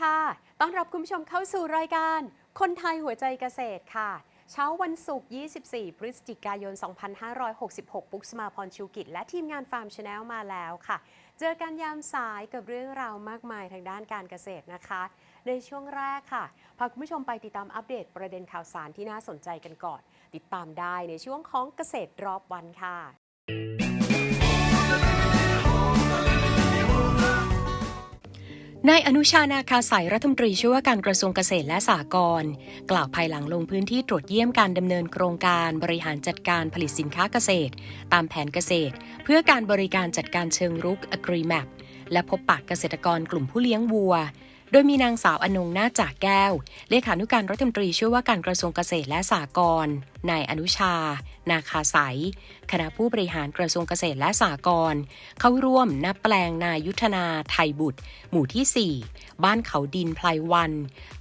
ค่ะ ต้อนรับคุณผู้ชมเข้าสู่รายการ คนไทยหัวใจเกษตรค่ะ เช้าวันศุกร์ 24 พฤศจิกายน 2566 ปุกสมาพรชูกิจ และทีมงานฟาร์มชาแนลมาแล้วค่ะ เจอกันยามสายกับเรื่องราวมากมายทางด้านการเกษตรนะคะ ในช่วงแรกค่ะ พาคุณผู้ชมไปติดตามอัปเดตประเด็นข่าวสารที่น่าสนใจกันก่อน ติดตามได้ในช่วงของเกษตรรอบวันค่ะ นายอนุชานาคาสายรัฐมนตรีช่วยว่าการกระทรวงเกษตรและสหกรณ์กล่าวภายหลังลงพื้นที่ตรวจเยี่ยมการดำเนินโครงการบริหารจัดการผลิตสินค้าเกษตร ตามแผนเกษตร เพื่อการบริการจัดการเชิงรุก AgriMap และพบปะเกษตรกรกลุ่มผู้เลี้ยงวัว โดยมีนางสาวอนงนาจากแก้ว เลขานุการรัฐมนตรีช่วยว่าการกระทรวงเกษตรและสหกรณ์ นายอนุชา นาคาสายคณะผู้บริหารกระทรวงเกษตรและสหกรณ์ เข้าร่วมนับแปลงนายุทธนาไทยบุตร หมู่ที่ 4 บ้านเขาดินพลายวัน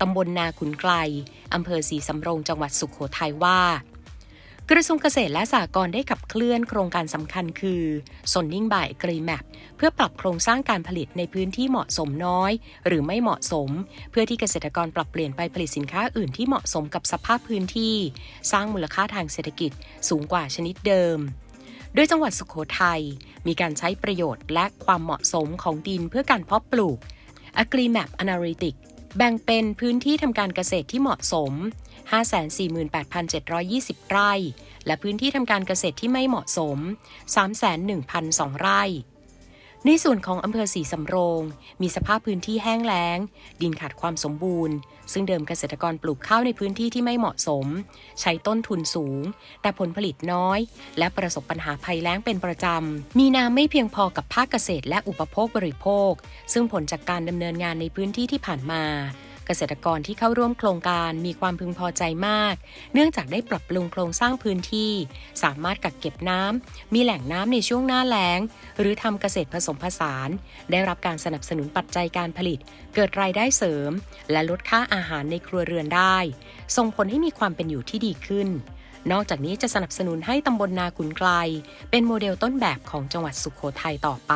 ตำบลนาขุนไกล อำเภอศรีสำโรงจังหวัดสุขโขทัยว่า กระทรวงเกษตรและสหกรณ์ได้ขับเคลื่อนโครงการสำคัญคือซนนิ่งบ่ายกรีแมปเพื่อปรับโครงสร้างการผลิตในพื้นที่เหมาะสมน้อย หรือไม่เหมาะสม เพื่อที่เกษตรกรปรับเปลี่ยนไปผลิตสินค้าอื่นที่เหมาะสมกับสภาพพื้นที่ สร้างมูลค่าทางเศรษฐกิจสูงกว่าชนิดเดิมโดยจังหวัดสุขโขทัยมีการใช้ประโยชน์และความเหมาะสมของดินเพื่อการเพาะปลูก AgriMap Analytic แบ่งเป็นพื้นที่ทำการเกษตรที่เหมาะสม 548,720 ไร่ และพื้นที่ทำการเกษตรที่ไม่เหมาะสม301,002 ไร่ ในส่วนของอำเภอศรีสำโรง มีสภาพพื้นที่แห้งแล้ง ดินขาดความสมบูรณ์ ซึ่งเดิมเกษตรกรปลูกข้าวในพื้นที่ที่ไม่เหมาะสม ใช้ต้นทุนสูง แต่ผลผลิตน้อย และประสบปัญหาภัยแล้งเป็นประจำ มีน้ำไม่เพียงพอกับภาคเกษตรและอุปโภคบริโภค ซึ่งผลจากการดำเนินงานในพื้นที่ที่ผ่านมา เกษตรกรที่เข้าร่วมโครงการมีความพึงพอใจมาก เนื่องจากได้ปรับปรุงโครงสร้างพื้นที่ สามารถกักเก็บน้ำ มีแหล่งน้ำในช่วงหน้าแล้ง หรือทำเกษตรผสมผสาน ได้รับการสนับสนุนปัจจัยการผลิต เกิดรายได้เสริม และลดค่าอาหารในครัวเรือนได้ ส่งผลให้มีความเป็นอยู่ที่ดีขึ้นนอกจากนี้จะสนับสนุนให้ตำบลนาขุนไกล เป็นโมเดลต้นแบบของจังหวัดสุขโขทัยต่อไป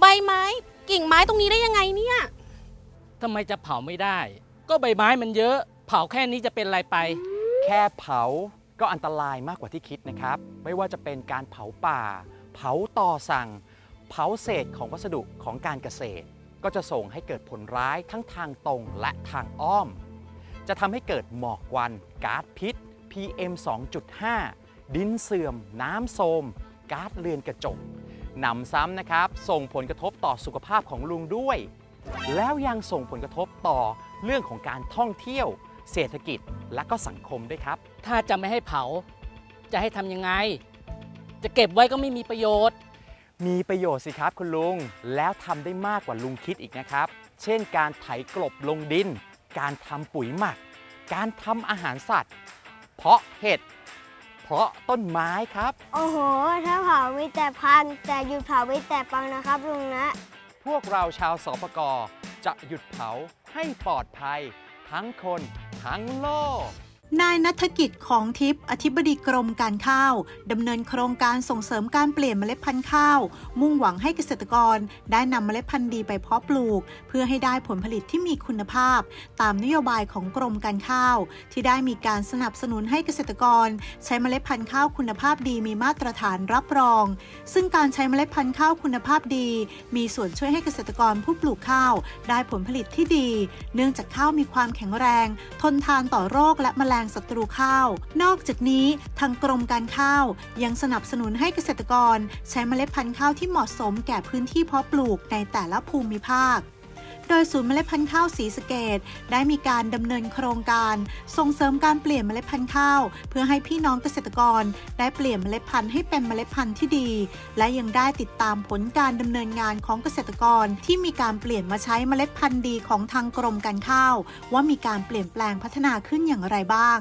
ใบไม้ กิ่งไม้ตรงนี้ได้ยังไงเนี่ย ทำไมจะเผาไม่ได้ ก็ใบไม้มันเยอะ เผาแค่นี้จะเป็นไรไป แค่เผาก็อันตรายมากกว่าที่คิดนะครับ ไม่ว่าจะเป็นการเผาป่า เผาต่อสั่ง เผาเศษของวัสดุของการเกษตร ก็จะส่งให้เกิดผลร้ายทั้งทางตรงและทางอ้อม จะทำให้เกิดหมอกควันก๊าซพิษ PM 2.5 ดินเสื่อม น้ำโทรมก๊าซเรือนกระจก หนำซ้ำนะครับ ส่งผลกระทบต่อสุขภาพของลุงด้วย แล้วยังส่งผลกระทบต่อเรื่องของการท่องเที่ยว เศรษฐกิจและก็สังคมด้วยครับ ถ้าจะไม่ให้เผา จะให้ทำยังไง จะเก็บไว้ก็ไม่มีประโยชน์ มีประโยชน์สิครับคุณลุง แล้วทำได้มากกว่าลุงคิดอีกนะครับ เช่นการไถกลบลงดิน การทำปุ๋ยหมัก การทำอาหารสัตว์ เพาะเห็ด เพราะต้นไม้ครับ โอ้โห ถ้าเผามีแต่พัน แต่หยุดเผามีแต่ปังนะครับลุงนะ พวกเราชาวสปกจะหยุดเผาให้ปลอดภัย ทั้งคนทั้งโลกนายนัฐกิจของทิพย์อธิบดีกรมการข้าวดำเนินโครงการส่งเสริมการเปลี่ยนเมล็ดพันธุ์ข้าว มุ่งหวังให้เกษตรกรได้นำเมล็ดพันธุ์ดีไปเพาะปลูก เพื่อให้ได้ผลผลิตที่มีคุณภาพ ตามนโยบายของกรมการข้าว ที่ได้มีการสนับสนุนให้เกษตรกร ใช้เมล็ดพันธุ์ข้าวคุณภาพดีมีมาตรฐานรับรอง ซึ่งการใช้เมล็ดพันธุ์ข้าวคุณภาพดี มีส่วนช่วยให้เกษตรกรผู้ปลูกข้าว ได้ผลผลิตที่ดี เนื่องจากข้าวมีความแข็งแรง ทนทานต่อโรคและแมลงศัตรูข้าว นอกจากนี้ทางกรมการข้าวยังสนับสนุนให้เกษตรกร ใช้เมล็ดพันธุ์ข้าวที่เหมาะสมแก่พื้นที่เพาะปลูกในแต่ละภูมิภาค โดยศูนย์เมล็ดพันธุ์ข้าวสีสเกต ได้มีการดำเนินโครงการ ส่งเสริมการเปลี่ยนเมล็ดพันธุ์ข้าว เพื่อให้พี่น้องเกษตรกร ได้เปลี่ยนเมล็ดพันธุ์ให้เป็นเมล็ดพันธุ์ที่ดี และยังได้ติดตามผลการดำเนินงานของเกษตรกร ที่มีการเปลี่ยนมาใช้เมล็ดพันธุ์ดีของทางกรมการข้าว ว่ามีการเปลี่ยนแปลงพัฒนาขึ้นอย่างไรบ้าง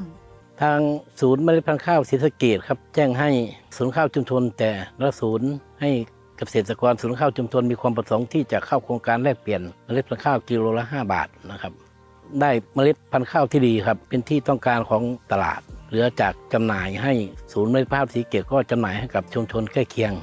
ทางศูนย์เมล็ดพันธุ์ข้าวศรีสะเกดครับ แจ้งให้ศูนย์ข้าวชุมชนแต่ละศูนย์ให้ เกษตรกรศูนย์ข้าวชุมชนมีความประสงค์ที่จะเข้าโครงการแลกเปลี่ยนเมล็ดพันธุ์ข้าวกิโลละ 5 บาทนะครับ ได้เมล็ดพันธุ์ข้าวที่ดีครับ เป็นที่ต้องการของตลาด เหลือจากจำหน่ายให้ศูนย์เมล็ดพันธุ์ข้าวศรีเกดก็จำหน่ายให้กับชุมชนใกล้เคียง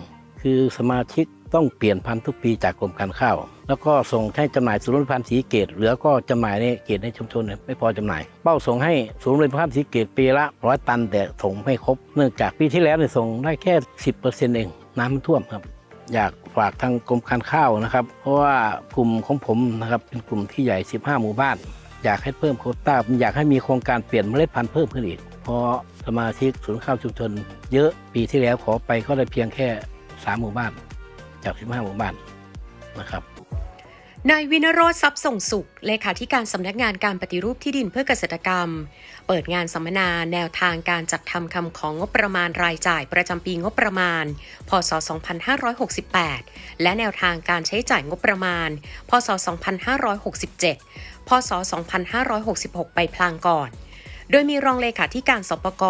คือสมาชิกต้องเปลี่ยนพันธุ์ทุกปีจากกรมการข้าว แล้วก็ส่งให้จำหน่ายศูนย์เมล็ดพันธุ์สีเกตเหลือก็จำหน่ายในเกตในชุมชนไม่พอจำหน่าย เป้าส่งให้ศูนย์เมล็ดพันธุ์สีเกตปีละร้อยตันแต่ส่งไม่ครบ เนื่องจากปีที่แล้วเนี่ยส่งได้แค่ 10%เองน้ำมันท่วมครับ อยากฝากทางกรมการข้าวนะครับ เพราะว่ากลุ่มของผมนะครับเป็นกลุ่มที่ใหญ่ 15 หมู่บ้าน อยากให้เพิ่มโคต้าอยากให้มีโครงการเปลี่ยนเมล็ดพันธุ์เพิ่มขึ้นอีกเพราะสมาชิกศูนย์ข้าวชุมชนเยอะปีที่แล้วขอไปก็ได้เพียงแค่สามหมู่บ้าน จาก 15 หมู่บ้านนะครับ นายวินโรธทรัพย์ส่งสุข เลขาธิการสำนักงานการปฏิรูปที่ดินเพื่อเกษตรกรรม เปิดงานสัมมนาแนวทางการจัดทำคำของงบประมาณรายจ่ายประจำปีงบประมาณ พศ 2568 และแนวทางการใช้จ่ายงบประมาณ พศ 2567 พศ 2566 ไปพลางก่อน โดยมีรองเลขาธิการสปก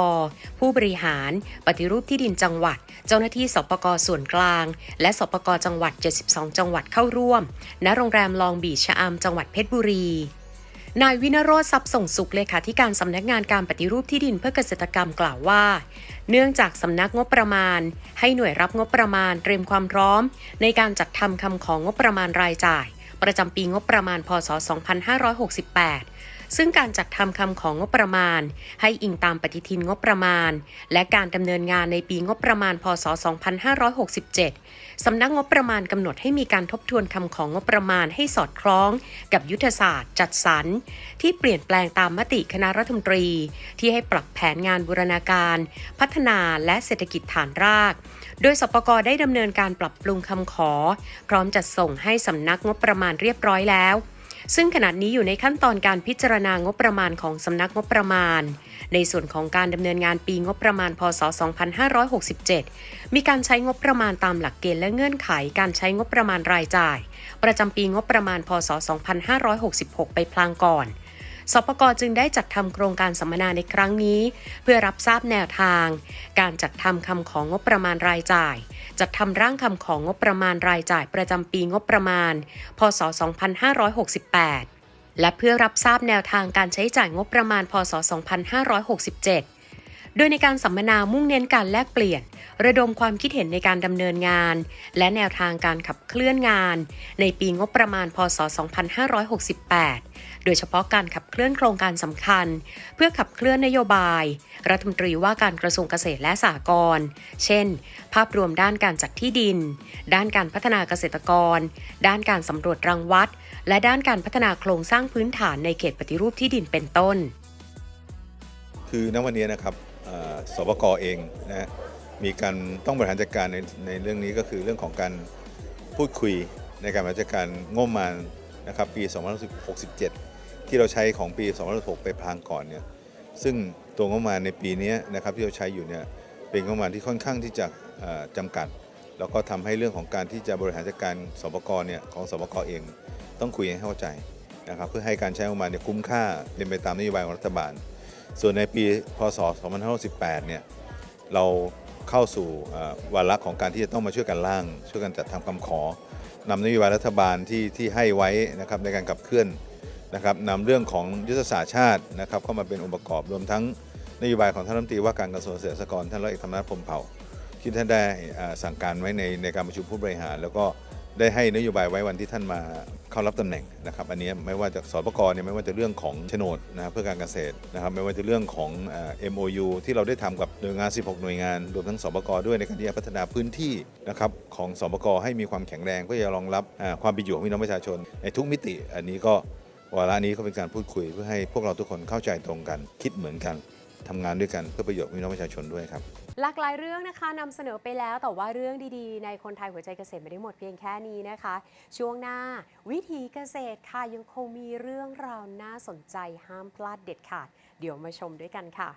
ผู้บริหาร ปฏิรูปที่ดินจังหวัด เจ้าหน้าที่สปกส่วนกลาง และสปกจังหวัด 72 จังหวัดเข้าร่วม ณ โรงแรมลองบีชะอำจังหวัดเพชรบุรีนายวินโรธทรัพย์ส่งสุขเลขาธิการสำนักงานการปฏิรูปที่ดินเพื่อเกษตรกรรมกล่าวว่า เนื่องจากสำนักงบประมาณ ให้หน่วยรับงบประมาณเตรียมความพร้อม ในการจัดทำคำของงบประมาณรายจ่าย ประจำปีงบประมาณพศ 2568 ซึ่งการจัดทำคำของงบประมาณ ให้อิงตามปฏิทินงบประมาณ และการดำเนินงานในปีงบประมาณ พศ 2567 สำนักงบประมาณกำหนดให้มีการทบทวนคำของงบประมาณให้สอดคล้อง กับยุทธศาสตร์จัดสรรที่เปลี่ยนแปลงตามมติคณะรัฐมนตรี ที่ให้ปรับแผนงานบูรณาการ พัฒนาและเศรษฐกิจฐานราก โดยสปกได้ดำเนินการปรับปรุงคำขอ พร้อมจัดส่งให้สำนักงบประมาณเรียบร้อยแล้ว ซึ่งขณะนี้อยู่ในขั้นตอนการพิจารณางบประมาณของสำนักงบประมาณ ในส่วนของการดำเนินงานปีงบประมาณ พศ 2567 มีการใช้งบประมาณตามหลักเกณฑ์และเงื่อนไขการใช้งบประมาณรายจ่าย ประจำปีงบประมาณ พศ 2566 ไปพลางก่อน สปกจึงได้จัดทำโครงการสัมมนาในครั้งนี้ เพื่อรับทราบแนวทาง การจัดทำคำของงบประมาณรายจ่าย จัดทำร่างคำของงบประมาณรายจ่ายประจำปีงบประมาณ พศ 2568 และเพื่อรับทราบแนวทางการใช้จ่ายงบประมาณ พศ 2567 โดยในการสัมมนามุ่งเน้นการแลกเปลี่ยน ระดมความคิดเห็นในการดำเนินงาน และแนวทางการขับเคลื่อนงาน ในปีงบประมาณ พศ 2568 โดยเฉพาะการขับเคลื่อนโครงการสำคัญ เพื่อขับเคลื่อนนโยบาย รัฐมนตรีว่าการกระทรวงเกษตรและสหกรณ์ เช่น ภาพรวมด้านการจัดที่ดิน ด้านการพัฒนาเกษตรกร ด้านการสำรวจรังวัด และด้านการพัฒนาโครงสร้างพื้นฐานในเขตปฏิรูปที่ดินเป็นต้น คือณวันนี้นะครับ สบกเองนะมีการต้องบริหารจัดการในในเรื่องนี้ก็คือเรื่องของการพูดคุยในการบริหารจัดการงบประมาณนะครับปี 2567 ที่เราใช้ของปี2006ไปพลางก่อนเนี่ยซึ่งตัวงบประมาณในปีนี้นะครับที่เราใช้อยู่เนี่ยเป็นงบประมาณที่ค่อนข้างที่จะเอ่อจำกัด แล้วก็ทำให้เรื่องของการที่จะบริหารจัดการสบกเนี่ยของสบกเอง ต้องคุยให้เข้าใจนะครับเพื่อให้การใช้งบประมาณเนี่ยคุ้มค่าเป็นไปตามนโยบายของรัฐบาล ส่วนในปีพศ 2568เนี่ยเราเข้าสู่วาระของการที่จะต้องมาช่วยกันร่าง ช่วยกันจัดทำคำขอนำนโยบายรัฐบาลที่ที่ให้ไว้นะครับในการขับเคลื่อนนะครับนำเรื่องของยุทธศาสตร์ชาตินะครับเข้ามาเป็นองค์ประกอบรวมทั้งนโยบายของท่านรัฐมนตรีว่าการกระทรวงเกษตรกรท่านร้อยเอกธรรมนัฐพรมเผ่าที่ท่านได้สั่งการไว้ในในการประชุมผู้บริหาร แล้วก็ ได้ให้นโยบายไว้วันที่ท่านมาเข้ารับตำแหน่งนะครับอันนี้ไม่ว่าจะสปกรเนี่ยไม่ว่าจะเรื่องของโฉนดนะเพื่อการเกษตรนะครับไม่ว่าจะเรื่องของอ่า MOU ที่เราได้ทำกับหน่วยงาน 16 หน่วยงานรวมทั้งสปกรด้วยในการที่จะพัฒนาพื้นที่นะครับของสปกรให้มีความแข็งแรงเพื่อจะรองรับความเป็นอยู่ของพี่น้องประชาชน ในทุกมิติ อันนี้ก็วาระนี้ก็เป็นการพูดคุยเพื่อให้พวกเราทุกคนเข้าใจตรงกันคิดเหมือนกัน ทำงานด้วยกันเพื่อประโยชน์ของพี่น้องประชาชนด้วยครับ หลากหลายเรื่องนะคะนำเสนอไปแล้วแต่ว่าเรื่องดีๆ ในคนไทยหัวใจเกษตรไม่ได้หมดเพียงแค่นี้นะคะ ช่วงหน้าวิถีเกษตรค่ะยังคงมีเรื่องราวน่าสนใจห้ามพลาดเด็ดขาดเดี๋ยวมาชมด้วยกันค่ะ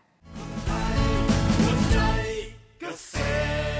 เกษตร